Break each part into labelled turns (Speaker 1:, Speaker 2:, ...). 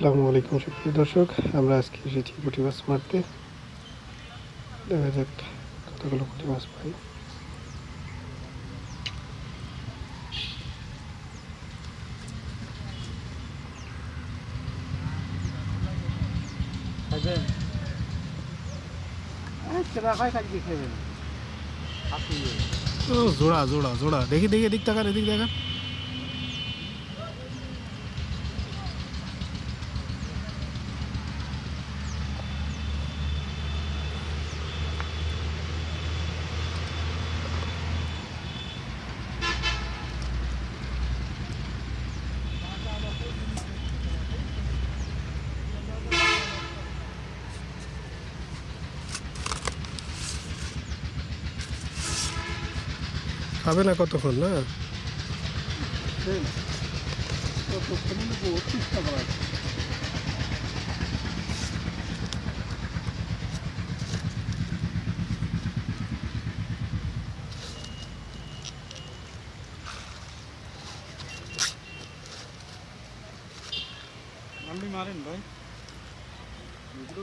Speaker 1: আসসালামু আলাইকুম সুপ্রিয় দর্শক আমরা আজকে এসেছি পুঁটি মাছ মারতে। দেখা যাক কতগুলো পুঁটি মাছ পাই। জোড়া জোড়া জোড়া। দেখি দেখি এদিক তাকান এদিক দেখান খাবে না কতক্ষণ না?
Speaker 2: মারেন ভাই। এগুলো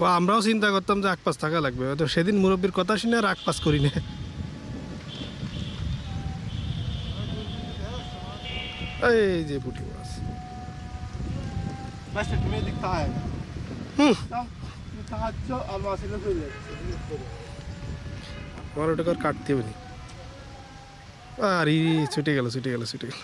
Speaker 1: ও আমরাও চিন্তা করতাম যে আকপাস থাকা লাগবে। তো সেদিন মুরব্বীর কথা শুনে আর আকপাস করি না এই যে পুঁটি মাছ। আমার ওটাকে আর কাটতে হবে আর ই ছুটে গেল ছুটে গেল ছুটে গেল।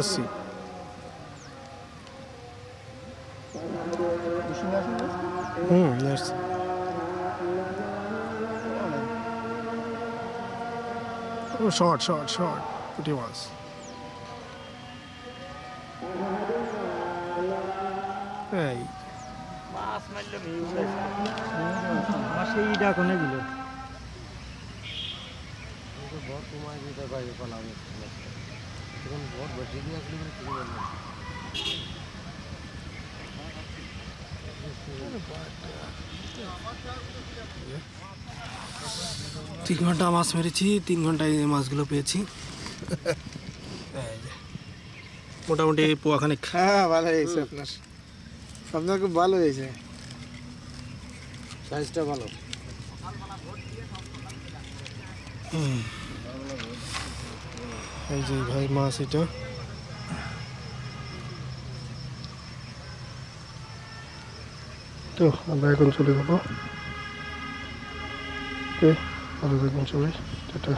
Speaker 1: আশি হুম শর্ট শর্ট শর্ট পুঁটি মাছ এই।
Speaker 3: মাছ মারলে আমার সেইটা কোনে দিল
Speaker 1: তিন ঘণ্টা মাছ মেরেছি তিন ঘন্টায় এই মাছগুলো পেয়েছি। মোটামুটি পোয়াখানিক।
Speaker 2: হ্যাঁ ভালো হয়েছে আপনার। আপনার খুব ভালো হয়েছে। সাইজটা ভালো।
Speaker 1: এই যে ভাই মাছ এটা। তো আমরা এখন চলে যাব। ওকে, ভালো থাকবেন সবাই, টাটা।